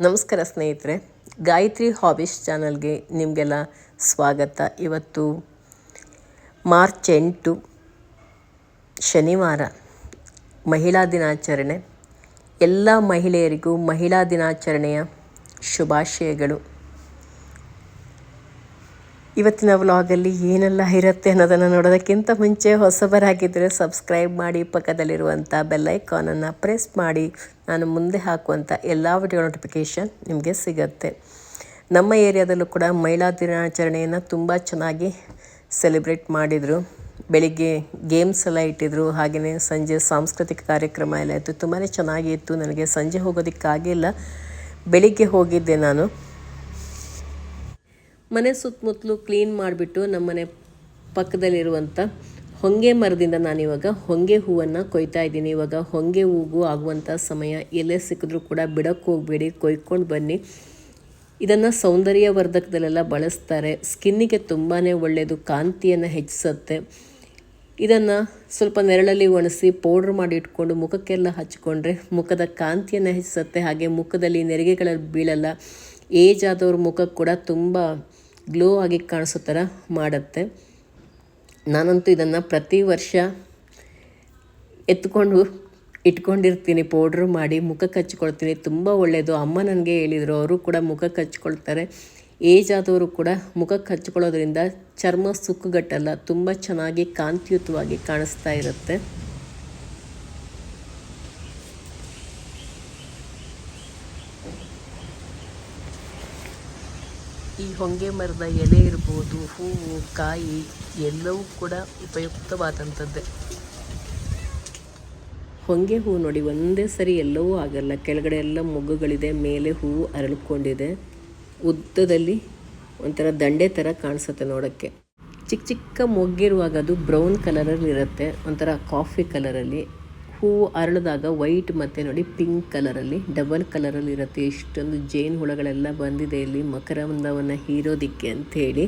ನಮಸ್ಕಾರ ಸ್ನೇಹಿತರೆ, ಗಾಯತ್ರಿ ಹಾಬೀಸ್ ಚಾನಲ್ಗೆ ನಿಮಗೆಲ್ಲ ಸ್ವಾಗತ. ಇವತ್ತು ಮಾರ್ಚ್ ಎಂಟು, ಶನಿವಾರ, ಮಹಿಳಾ ದಿನಾಚರಣೆ. ಎಲ್ಲ ಮಹಿಳೆಯರಿಗೂ ಮಹಿಳಾ ದಿನಾಚರಣೆಯ ಶುಭಾಶಯಗಳು. ಇವತ್ತಿನ ವ್ಲಾಗಲ್ಲಿ ಏನೆಲ್ಲ ಇರುತ್ತೆ ಅನ್ನೋದನ್ನು ನೋಡೋದಕ್ಕಿಂತ ಮುಂಚೆ ಹೊಸಬರಾಗಿದ್ದರೆ ಸಬ್ಸ್ಕ್ರೈಬ್ ಮಾಡಿ ಪಕ್ಕದಲ್ಲಿರುವಂಥ ಬೆಲ್ಲೈಕಾನನ್ನು ಪ್ರೆಸ್ ಮಾಡಿ. ನಾನು ಮುಂದೆ ಹಾಕುವಂಥ ಎಲ್ಲ ವಿಡಿಯೋ ನೋಟಿಫಿಕೇಷನ್ ನಿಮಗೆ ಸಿಗುತ್ತೆ. ನಮ್ಮ ಏರಿಯಾದಲ್ಲೂ ಕೂಡ ಮಹಿಳಾ ದಿನಾಚರಣೆಯನ್ನು ತುಂಬ ಚೆನ್ನಾಗಿ ಸೆಲೆಬ್ರೇಟ್ ಮಾಡಿದರು. ಬೆಳಿಗ್ಗೆ ಗೇಮ್ಸ್ ಎಲ್ಲ ಇಟ್ಟಿದ್ರು. ಹಾಗೆಯೇ ಸಂಜೆ ಸಾಂಸ್ಕೃತಿಕ ಕಾರ್ಯಕ್ರಮ ಎಲ್ಲ ಇತ್ತು. ತುಂಬಾ ಚೆನ್ನಾಗಿ ಇತ್ತು ನನಗೆ ಸಂಜೆ ಹೋಗೋದಕ್ಕಾಗಿಲ್ಲ. ಬೆಳಿಗ್ಗೆ ಹೋಗಿದ್ದೆ ನಾನು. ಮನೆ ಸುತ್ತಮುತ್ತಲು ಕ್ಲೀನ್ ಮಾಡಿಬಿಟ್ಟು ನಮ್ಮನೆ ಪಕ್ಕದಲ್ಲಿರುವಂಥ ಹೊಂಗೆ ಮರದಿಂದ ನಾನಿವಾಗ ಹೊಂಗೆ ಹೂವನ್ನು ಕೊಯ್ತಾ ಇದ್ದೀನಿ. ಇವಾಗ ಹೊಂಗೆ ಹೂಗೂ ಆಗುವಂಥ ಸಮಯ ಎಲ್ಲೇ ಸಿಕ್ಕಿದ್ರೂ ಕೂಡ ಬಿಡಕ್ಕೆ ಹೋಗಬೇಡಿ, ಕೊಯ್ಕೊಂಡು ಬನ್ನಿ. ಇದನ್ನು ಸೌಂದರ್ಯವರ್ಧಕದಲ್ಲೆಲ್ಲ ಬಳಸ್ತಾರೆ. ಸ್ಕಿನ್ನಿಗೆ ತುಂಬಾ ಒಳ್ಳೆಯದು ಕಾಂತಿಯನ್ನು ಹೆಚ್ಚಿಸುತ್ತೆ. ಇದನ್ನು ಸ್ವಲ್ಪ ನೆರಳಲ್ಲಿ ಒಣಸಿ ಪೌಡ್ರ್ ಮಾಡಿ ಇಟ್ಕೊಂಡು ಮುಖಕ್ಕೆಲ್ಲ ಹಚ್ಕೊಂಡ್ರೆ ಮುಖದ ಕಾಂತಿಯನ್ನು ಹೆಚ್ಚಿಸುತ್ತೆ. ಹಾಗೆ ಮುಖದಲ್ಲಿ ನೆರಿಗೆಗಳಲ್ಲಿ ಬೀಳಲ್ಲ, ಏಜ್ ಆದವ್ರ ಮುಖಕ್ಕೆ ಕೂಡ ತುಂಬ ಗ್ಲೋ ಆಗಿ ಕಾಣಿಸೋ ಥರ ಮಾಡುತ್ತೆ. ನಾನಂತೂ ಇದನ್ನು ಪ್ರತಿ ವರ್ಷ ಎತ್ಕೊಂಡು ಇಟ್ಕೊಂಡಿರ್ತೀನಿ ಪೌಡ್ರ್ ಮಾಡಿ ಮುಖಕ್ಕೆ ಹಚ್ಕೊಳ್ತೀನಿ ತುಂಬ ಒಳ್ಳೆಯದು. ಅಮ್ಮ ನನಗೆ ಹೇಳಿದರು, ಅವರು ಕೂಡ ಮುಖ ಕಚ್ಕೊಳ್ತಾರೆ ಏಜ್ ಆದವರು ಕೂಡ ಮುಖಕ್ಕೆ ಹಚ್ಕೊಳ್ಳೋದ್ರಿಂದ ಚರ್ಮ ಸುಕ್ಕುಗಟ್ಟಲ್ಲ, ತುಂಬ ಚೆನ್ನಾಗಿ ಕಾಂತಿಯುತವಾಗಿ ಕಾಣಿಸ್ತಾ ಇರುತ್ತೆ. ಹೊಂಗೆ ಮರದ ಎಲೆ ಇರ್ಬೋದು, ಹೂವು, ಕಾಯಿ ಎಲ್ಲವೂ ಕೂಡ ಉಪಯುಕ್ತವಾದಂಥದ್ದೇ. ಹೊಂಗೆ ಹೂವು ನೋಡಿ ಒಂದೇ ಸರಿ ಎಲ್ಲವೂ ಆಗಲ್ಲ. ಕೆಳಗಡೆ ಎಲ್ಲ ಮೊಗ್ಗುಗಳಿದೆ, ಮೇಲೆ ಹೂವು ಅರಳ್ಕೊಂಡಿದೆ. ಉದ್ದದಲ್ಲಿ ಒಂಥರ ದಂಡೆ ಥರ ಕಾಣಿಸುತ್ತೆ ನೋಡೋಕ್ಕೆ. ಚಿಕ್ಕ ಚಿಕ್ಕ ಮೊಗ್ಗಿರುವಾಗ ಅದು ಬ್ರೌನ್ ಕಲರಲ್ಲಿ ಇರುತ್ತೆ ಒಂಥರ ಕಾಫಿ ಕಲರಲ್ಲಿ. ಹೂವು ಅರಳಿದಾಗ ವೈಟ್ ಮತ್ತು ನೋಡಿ ಪಿಂಕ್ ಕಲರಲ್ಲಿ ಡಬಲ್ ಕಲರಲ್ಲಿ ಇರುತ್ತೆ. ಇಷ್ಟೊಂದು ಜೇನು ಹುಳಗಳೆಲ್ಲ ಬಂದಿದೆ ಇಲ್ಲಿ ಮಕರಂದವನ್ನು ಹೀರೋದಿಕ್ಕೆ ಅಂಥೇಳಿ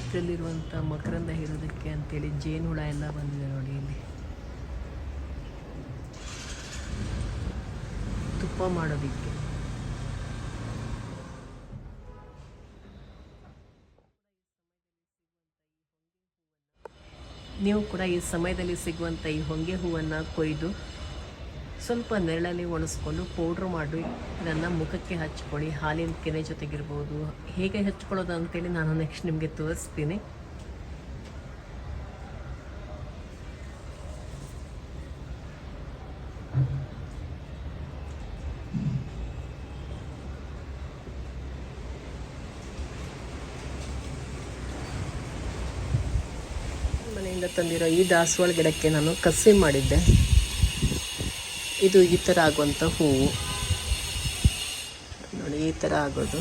ಇದರಲ್ಲಿರುವಂಥ ಮಕರಂದ ಹೀರೋದಕ್ಕೆ ಅಂಥೇಳಿ ಜೇನು ಹುಳ ಎಲ್ಲ ಬಂದಿದೆ ನೋಡಿ ಇಲ್ಲಿ. ತುಪ್ಪ ಮಾಡೋದಿಕ್ಕೆ. ನೀವು ಕೂಡ ಈ ಸಮಯದಲ್ಲಿ ಸಿಗುವಂಥ ಈ ಹೊಂಗೆ ಹೂವನ್ನು ಕೊಯ್ದು ಸ್ವಲ್ಪ ನೆರಳಲ್ಲಿ ಒಣಸ್ಕೊಂಡು ಪೌಡ್ರ್ ಮಾಡಿ ಇದನ್ನು ಮುಖಕ್ಕೆ ಹಚ್ಕೊಳ್ಳಿ. ಹಾಲಿನ ಕೆನೆ ಜೊತೆಗಿರ್ಬೋದು. ಹೇಗೆ ಹಚ್ಕೊಳ್ಳೋದು ಅಂತೇಳಿ ನಾನು ನೆಕ್ಸ್ಟ್ ನಿಮಗೆ ತೋರಿಸ್ತೀನಿ. ಮನೆಯಿಂದ ತಂದಿರೋ ಈ ದಾಸವಾಳ ಗಿಡಕ್ಕೆ ನಾನು ಕಸಿ ಮಾಡಿದ್ದೆ. ಇದು ಈ ಥರ ಆಗುವಂಥ ಹೂವು. ನೋಡಿ, ಈ ಥರ ಆಗೋದು.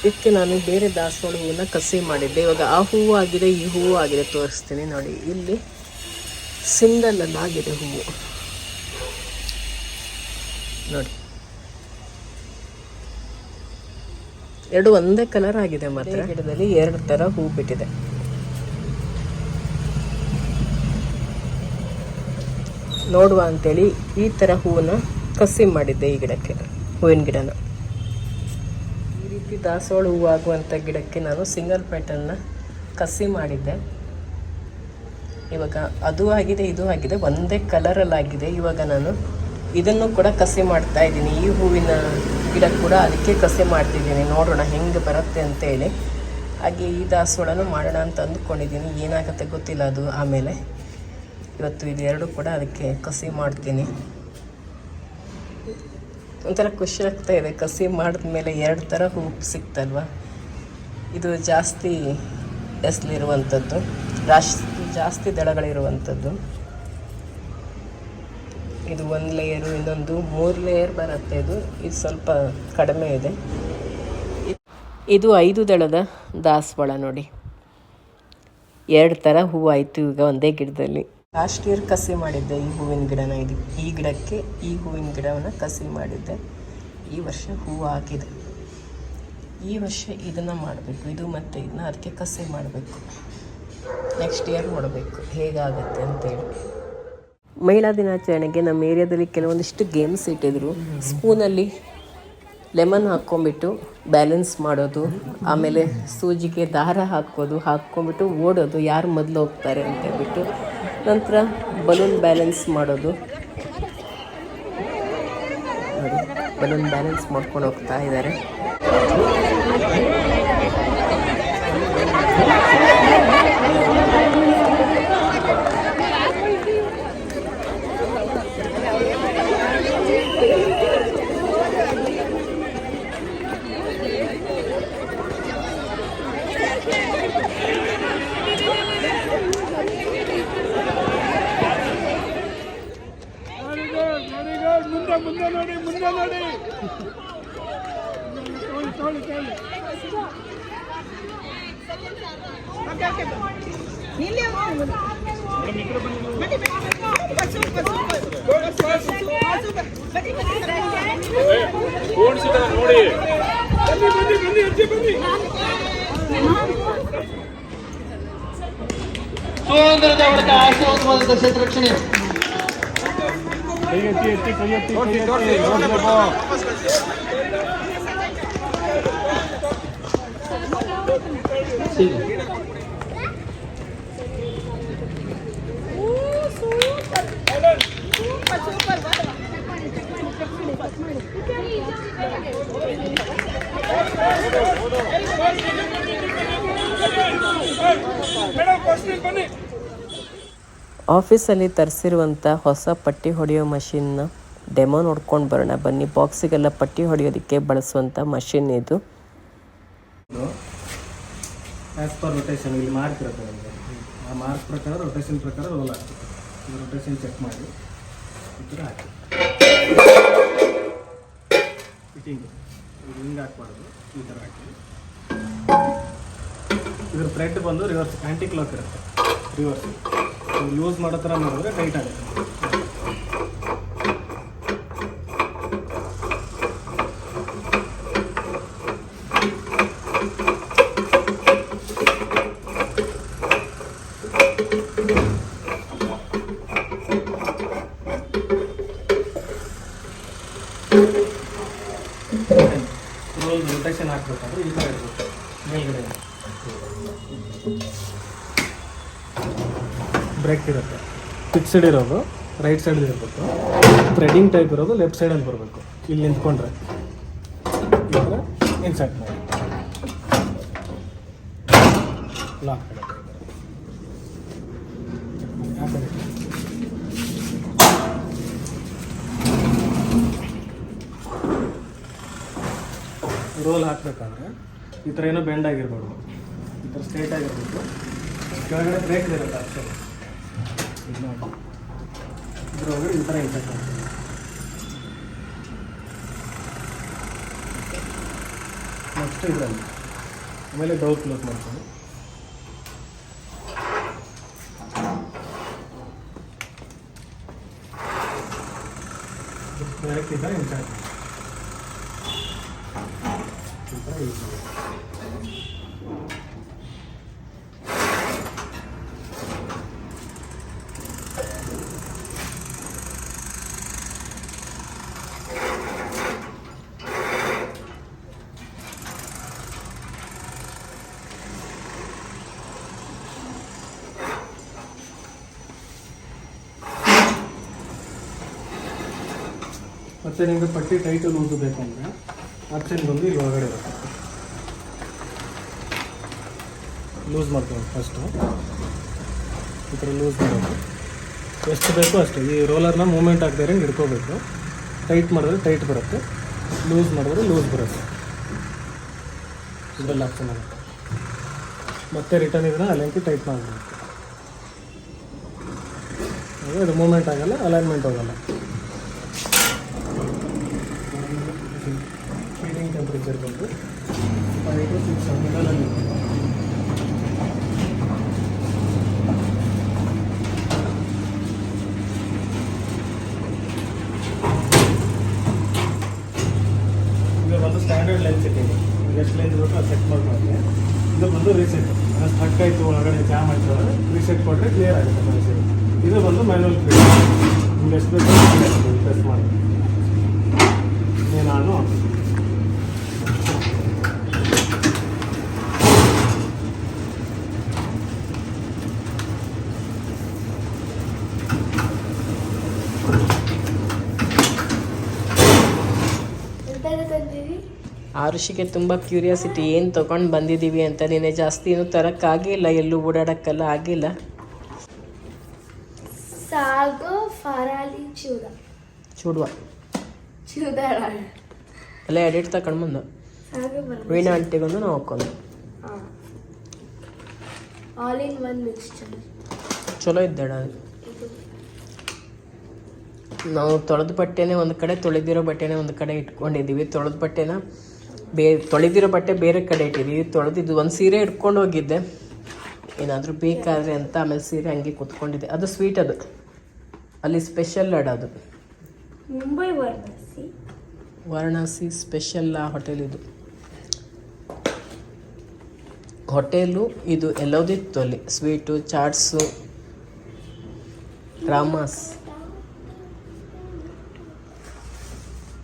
ಇದಕ್ಕೆ ನಾನು ಬೇರೆ ದಾಸವಾಳ ಹೂವನ್ನ ಕಸಿ ಮಾಡಿದ್ದೆ. ಇವಾಗ ಆ ಹೂವು ಆಗಿದೆ, ಈ ಹೂವು ಆಗಿದೆ ತೋರಿಸ್ತೀನಿ ನೋಡಿ. ಇಲ್ಲಿ ಸಿಂಗಲ್ ಆಗಿದೆ ಹೂವು. ನೋಡಿ. ಎರಡು ಒಂದೇ ಕಲರ್ ಆಗಿದೆ ಮಾತ್ರ. ಗಿಡದಲ್ಲಿ ಎರಡು ಥರ ಹೂ ಬಿಟ್ಟಿದೆ. ನೋಡುವ ಅಂತೇಳಿ ಈ ಥರ ಹೂವನ್ನ ಕಸಿ ಮಾಡಿದ್ದೆ ಈ ಗಿಡಕ್ಕೆ, ಹೂವಿನ ಗಿಡನ. ಈ ರೀತಿ ದಾಸವಾಳ ಹೂವು ಆಗುವಂಥ ಗಿಡಕ್ಕೆ ನಾನು ಸಿಂಗಲ್ ಪೆಟಲ್ನ ಕಸಿ ಮಾಡಿದ್ದೆ. ಇವಾಗ ಅದು ಆಗಿದೆ, ಇದು ಆಗಿದೆ, ಒಂದೇ ಕಲರಲ್ಲಿ ಆಗಿದೆ. ಇವಾಗ ನಾನು ಇದನ್ನು ಕೂಡ ಕಸಿ ಮಾಡ್ತಾ ಇದ್ದೀನಿ. ಈ ಹೂವಿನ ಗಿಡ ಕೂಡ ಅದಕ್ಕೆ ಕಸಿ ಮಾಡ್ತಿದ್ದೀನಿ. ನೋಡೋಣ ಹೆಂಗೆ ಬರುತ್ತೆ ಅಂತೇಳಿ. ಹಾಗೆ ಈ ದಾಸವಾಳನೂ ಮಾಡೋಣ ಅಂತ ಅಂದ್ಕೊಂಡಿದ್ದೀನಿ. ಏನಾಗುತ್ತೆ ಗೊತ್ತಿಲ್ಲ ಅದು ಆಮೇಲೆ. ಇವತ್ತು ಇದೆರಡು ಕೂಡ ಅದಕ್ಕೆ ಕಸಿ ಮಾಡ್ತೀನಿ. ಒಂಥರ ಖುಷಿ ಆಗ್ತಾ ಇದೆ. ಕಸಿ ಮಾಡಿದ್ಮೇಲೆ ಎರಡು ಥರ ಹೂ ಸಿಕ್ತಲ್ವ? ಇದು ಜಾಸ್ತಿ ಎಸ್ಲಿರುವಂಥದ್ದು ಜಾಸ್ತಿ ಜಾಸ್ತಿ ದಳಗಳಿರುವಂಥದ್ದು. ಇದು ಒಂದು ಲೇಯರು ಇನ್ನೊಂದು ಮೂರು ಲೇಯರ್ ಬರುತ್ತೆ ಇದು. ಇದು ಸ್ವಲ್ಪ ಕಡಿಮೆ ಇದೆ. ಇದು ಐದು ದಳದ ದಾಸವಾಳ ನೋಡಿ. ಎರಡು ಥರ ಹೂವು ಆಯಿತು ಈಗ ಒಂದೇ ಗಿಡದಲ್ಲಿ. ಲಾಸ್ಟ್ ಇಯರ್ ಕಸಿ ಮಾಡಿದ್ದೆ ಈ ಹೂವಿನ ಗಿಡನ ಇದು. ಈ ಗಿಡಕ್ಕೆ ಈ ಹೂವಿನ ಗಿಡವನ್ನು ಕಸಿ ಮಾಡಿದ್ದೆ. ಈ ವರ್ಷ ಹೂವು ಹಾಕಿದೆ. ಈ ವರ್ಷ ಇದನ್ನು ಮಾಡಬೇಕು. ಇದು ಮತ್ತು ಇದನ್ನ ಅದಕ್ಕೆ ಕಸಿ ಮಾಡಬೇಕು. ನೆಕ್ಸ್ಟ್ ಇಯರ್ ನೋಡಬೇಕು. ಹೇಗಾಗುತ್ತೆ ಅಂತೇಳಿ. ಮಹಿಳಾ ದಿನಾಚರಣೆಗೆ ನಮ್ಮ ಏರಿಯಾದಲ್ಲಿ ಕೆಲವೊಂದಿಷ್ಟು ಗೇಮ್ಸ್ ಇಟ್ಟಿದ್ರು. ಸ್ಪೂನಲ್ಲಿ ಲೆಮನ್ ಹಾಕ್ಕೊಂಬಿಟ್ಟು ಬ್ಯಾಲೆನ್ಸ್ ಮಾಡೋದು. ಆಮೇಲೆ ಸೂಜಿಗೆ ದಾರ ಹಾಕೋದು ಹಾಕ್ಕೊಂಬಿಟ್ಟು ಓಡೋದು. ಯಾರು ಮೊದಲು ಹೋಗ್ತಾರೆ ಅಂತ ಹೇಳ್ಬಿಟ್ಟು ನಂತರ ಬಲೂನ್ ಬ್ಯಾಲೆನ್ಸ್ ಮಾಡೋದು. ಬಲೂನ್ ಬ್ಯಾಲೆನ್ಸ್ ಮಾಡ್ಕೊಂಡು ಹೋಗ್ತಾ ಇದ್ದಾರೆ. ತೊಳಿ ತೊಳಿ ತೊಳಿ ನೋಡಿ ಬನ್ನಿ ಬನ್ನಿ ಬನ್ನಿ ಅಜ್ಜಿ ಬನ್ನಿ ಸ್ವಾತಂತ್ರ್ಯದ ಹೊಡೆತ ಆಶೀರ್ವಾದದ ಕ್ಷೇತ್ರಕ್ಷಣೆ ಕೈ ಎತ್ತಿ ಎತ್ತಿ ಕೈ ಎತ್ತಿ ಕೈ ಎತ್ತಿ ಆಫೀಸಲ್ಲಿ ತರಿಸಿರುವಂಥ ಹೊಸ ಪಟ್ಟಿ ಹೊಡೆಯೋ ಮಷಿನ್ನ ಡೆಮೋ ನೋಡ್ಕೊಂಡು ಬರೋಣ. ಬನ್ನಿ, ಬಾಕ್ಸಿಗೆಲ್ಲ ಪಟ್ಟಿ ಹೊಡೆಯೋದಕ್ಕೆ ಬಳಸುವಂಥ ಮಷಿನ್ ಇದು. ಆ್ಯಸ್ ಪರ್ ರೊಟೇಷನ್ ಇಲ್ಲಿ ಮಾರ್ಕ್ ಇರುತ್ತೆ ನಮಗೆ ಆ ಮಾರ್ಕ್ ಪ್ರಕಾರ ರೊಟೇಷನ್ ಪ್ರಕಾರ ರೋಲ್ ಆಗ್ತದೆ. ರೊಟೇಷನ್ ಚೆಕ್ ಮಾಡಿ. ಈ ಥರ ಹಾಕಿ ಫಿಟ್ಟಿಂಗ್ ಹಿಂಗೆ ಹಾಕ್ಬಾರ್ದು. ಈ ಥರ ಹಾಕಿ ಇದ್ರ ಥ್ರೆಡ್ ಬಂದು ರಿವರ್ಸ್ ಆ್ಯಂಟಿ ಕ್ಲಾಕ್ ಇರುತ್ತೆ ರಿವರ್ಸ್ ಲೂಸ್ ಮಾಡೋ ಥರ ಮಾಡಿದ್ರೆ ಟೈಟ್ ಆಗುತ್ತೆ. ಹಾಕ್ಬೇಕಾದ್ರೆ ಈ ಥರ ಇರಬೇಕು. ಮೇಲ್ಗಡೆ. ಬ್ರೇಕ್ ಇರುತ್ತೆ. ಫಿಕ್ಸ್ಡ್ ಇರೋದು ರೈಟ್ ಸೈಡ್ ಇರಬೇಕು. ಥ್ರೆಡಿಂಗ್ ಟೈಪ್ ಇರೋದು ಲೆಫ್ಟ್ ಸೈಡಲ್ಲಿ ಬರಬೇಕು. ಇಲ್ಲಿ ನಿಂತ್ಕೊಂಡ್ರೆ. ಇನ್ಸರ್ಟ್ ಮಾಡಿ. ಲಾಕ್ ಆಗುತ್ತೆ ಈ ಥರ. ಆ ಕಡೆ. ರೋಲ್ ಹಾಕಬೇಕಾದ್ರೆ ಈ ಥರ ಏನೋ ಬೆಂಡ್ ಆಗಿರ್ಬೋದು. ಈ ಥರ ಸ್ಟ್ರೇಟ್ ಆಗಿರ್ಬೇಕು ಕೆಳಗಡೆ ಬ್ರೇಕ್ ಇರುತ್ತೆ ಅಷ್ಟೇ ಇದು ನೋಡಿ. ಇದ್ರೊಳಗಡೆ ಈ ಥರ ನೆಕ್ಸ್ಟ್ ಇದರಲ್ಲಿ. ಆಮೇಲೆ ಡೌ ಕ್ಲೋಸ್ ಮಾಡ್ಕೊಂಡು ಡೈರೆಕ್ಟ್ ಈ ಥರ ಮಾಡಿ ಈ ಥರ ಯೂಸ್ ಮಾಡಿ ಮತ್ತೆ ನಿಮಗೆ ಪಟ್ಟಿ ಟೈಟ್ ಲೂಸು ಬೇಕು ಅಂದರೆ ಆಪ್ಷನ್ ಬಂದು ಇಲ್ಲಿ ಒಳಗಡೆ ಇರುತ್ತೆ. ಲೂಸ್ ಮಾಡ್ಕೊಂಡು ಫಸ್ಟು ಈ ಥರ ಲೂಸ್ ಮಾಡೋದು. ಎಷ್ಟು ಬೇಕೋ ಅಷ್ಟು. ಈ ರೋಲರ್ನ ಮೂಮೆಂಟ್ ಆಗದೇ ಹಂಗೆ ಹಿಡ್ಕೋಬೇಕು. ಟೈಟ್ ಮಾಡಿದ್ರೆ ಟೈಟ್ ಬರುತ್ತೆ. ಲೂಸ್ ಮಾಡಿದ್ರೆ ಲೂಸ್ ಬರುತ್ತೆ. ಇದರಲ್ಲಿ ಆಪ್ಷನ್ ಆಗುತ್ತೆ ಮತ್ತೆ ರಿಟರ್ನ್ ಇದನ್ನ ಅಲೈನ್ಗೆ ಟೈಟ್ ಮಾಡಬೇಕು. ಅದು ಮೂಮೆಂಟ್ ಆಗಲ್ಲ ಅಲೈನ್ಮೆಂಟ್ ಹೋಗಲ್ಲ. ಫೀಡಿಂಗ್ ಟೆಂಪ್ರೇಚರ್ ಬಂದು ಫೈವ್ ಸಿಕ್ಸ್ ಹಂಡ್ರೆಡಲ್ಲಿ ಈಗ ಒಂದು ಸ್ಟ್ಯಾಂಡರ್ಡ್ ಎಷ್ಟು ಬೇಕು ಸೆಟ್ ಇದು ಬಂದು ರೀಸೆಟ್ ಸ್ಟಕ್ ಆಯಿತು ಒಳಗಡೆ ಜಾಮ್ ಅಂದರೆ ರೀಸೆಟ್ ಕೊಟ್ಟರೆ ಕ್ಲಿಯರ್ ಆಗುತ್ತೆ ಇದು ಬಂದು ಮ್ಯಾನುವಲ್ ಕ್ಲಿಯರ್ ನಿಮ್ಗೆ ಎಷ್ಟು ಬೇಕು ಮಾಡಿ ನಾನು ಆರುಷಿಗೆ ತುಂಬ ಕ್ಯೂರಿಯಾಸಿಟಿ ಏನು ತೊಗೊಂಡು ಬಂದಿದ್ದೀವಿ ಅಂತ ನಿನ್ನೆ ಜಾಸ್ತಿ ಏನು ತರೋಕ್ಕಾಗಿಲ್ಲ ಎಲ್ಲೂ ಓಡಾಡೋಕ್ಕೆಲ್ಲ ಆಗಿಲ್ಲ ಸಾಗೋ ಫರಾಲಿ ಚೂಡ. ಚೂಡುವ. ಚೂದಾಳ ಎಲ್ಲ ಎಡಿಟ್ ತಗೊಂಡು ಬಂದು. ಸಾಗು ಬರ ವೀಣಾ ಆಂಟಿಗೊಂದು ನಾವು ಹಾಕೊಂಡು ಆಲ್ ಇನ್ ಒನ್ ಮಿಕ್ಸ್ಚರ್ ಚಲೋ ಇದ್ದಾಡ ನಾವು ತೊಳೆದ ಬಟ್ಟೆನೇ ಒಂದು ಕಡೆ ತೊಳೆದಿರೋ ಬಟ್ಟೆನೇ ಒಂದು ಕಡೆ ಇಟ್ಕೊಂಡಿದ್ದೀವಿ ತೊಳೆದ ಬಟ್ಟೆನ ಬೇ ತೊಳೆದಿರೋ ಬಟ್ಟೆ ಬೇರೆ ಕಡೆ ಇಟ್ಟಿದ್ದೀವಿ ತೊಳೆದಿದ್ದು ಒಂದು ಸೀರೆ ಇಟ್ಕೊಂಡು ಹೋಗಿದ್ದೆ. ಏನಾದರೂ ಬೇಕಾದರೆ ಅಂತ ಆಮೇಲೆ ಸೀರೆ ಹಂಗೆ ಕುತ್ಕೊಂಡಿದ್ದೆ. ಅದು ಸ್ವೀಟ್ ಅದು. ಅಲ್ಲಿ ಸ್ಪೆಷಲ್ ಅಡ ಅದು. ಮುಂಬೈ ವಾರಣಾಸಿ. ವಾರಣಾಸಿ ಸ್ಪೆಷಲ್ ಹೋಟೆಲ್ ಇದು. ಹೋಟೆಲು ಇದು ಎಲ್ಲೋದಿತ್ತು ಅಲ್ಲಿ. Sweet chats Ramas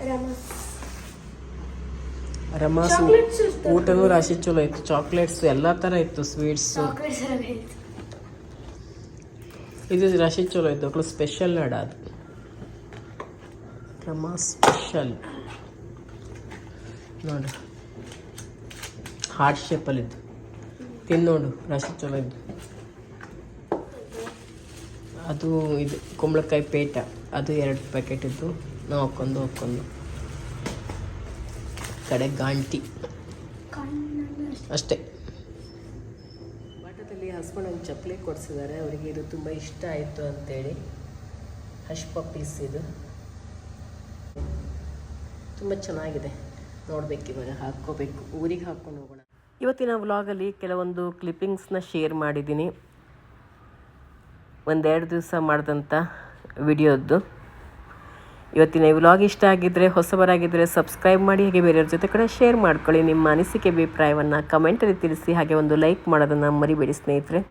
Ramas. Rama's ಊಟನೂ ರಾಶಿ ಚಲೋ ಇತ್ತು. ಚಾಕ್ಲೇಟ್ಸ್ ಎಲ್ಲ ಥರ ಇತ್ತು ಸ್ವೀಟ್ಸು ಇದು ರಾಶಿ ಚಲೋ ಇತ್ತು. ಮಕ್ಕಳು ಸ್ಪೆಷಲ್ ನಡ ಅದು. ರಮಾ ಸ್ಪೆಷಲ್ ನೋಡು. ಹಾರ್ಟ್ ಶೇಪಲ್ಲಿದ್ದು ತಿನ್ನೋಡು ರಾಶಿ ಚಲೋ ಇದ್ದು ಅದು ಇದು ಕುಂಬಳಕಾಯಿ ಪೇಟ. ಅದು ಎರಡು ಪ್ಯಾಕೆಟ್ ಇದ್ದು ನಾವು ಹಾಕ್ಕೊಂಡು ಹಾಕ್ಕೊಂಡು ಕಡೆ ಗಾಂಟಿ. ಅಷ್ಟೇ. ಬಾಟದಲ್ಲಿ ಹಸ್ಬೆಂಡ್ ಒಂದು ಚಪ್ಪಲಿ ಕೊಡಿಸಿದ್ದಾರೆ. ಅವರಿಗೆ ಇದು ತುಂಬ ಇಷ್ಟ ಆಯಿತು ಅಂತೇಳಿ. ಹಶ್ ಪಪ್ಪೀಸ್ ಇದು. ತುಂಬ ಚೆನ್ನಾಗಿದೆ. ನೋಡಬೇಕು ಇವಾಗ ಹಾಕ್ಕೋಬೇಕು. ಊರಿಗೆ ಹಾಕ್ಕೊಂಡು ಹೋಗೋಣ. ಇವತ್ತಿನ ವ್ಲಾಗಲ್ಲಿ ಕೆಲವೊಂದು ಕ್ಲಿಪ್ಪಿಂಗ್ಸ್ನ ಶೇರ್ ಮಾಡಿದ್ದೀನಿ. ಒಂದೆರಡು ದಿವಸ ಮಾಡಿದಂಥ ವಿಡಿಯೋದ್ದು. ಇವತ್ತಿನ ಈ ವ್ಲಾಗ್ ಇಷ್ಟ ಆಗಿದ್ದರೆ ಹೊಸಬರಾಗಿದ್ದರೆ ಸಬ್ಸ್ಕ್ರೈಬ್ ಮಾಡಿ, ಹಾಗೆ ಬೇರೆಯವ್ರ ಜೊತೆ ಕೂಡ ಶೇರ್ ಮಾಡ್ಕೊಳ್ಳಿ. ನಿಮ್ಮ ಅನಿಸಿಕೆ, ಅಭಿಪ್ರಾಯವನ್ನು ಕಮೆಂಟಲ್ಲಿ ತಿಳಿಸಿ, ಹಾಗೆ ಒಂದು ಲೈಕ್ ಮಾಡೋದನ್ನು ಮರಿಬೇಡಿ ಸ್ನೇಹಿತರೆ.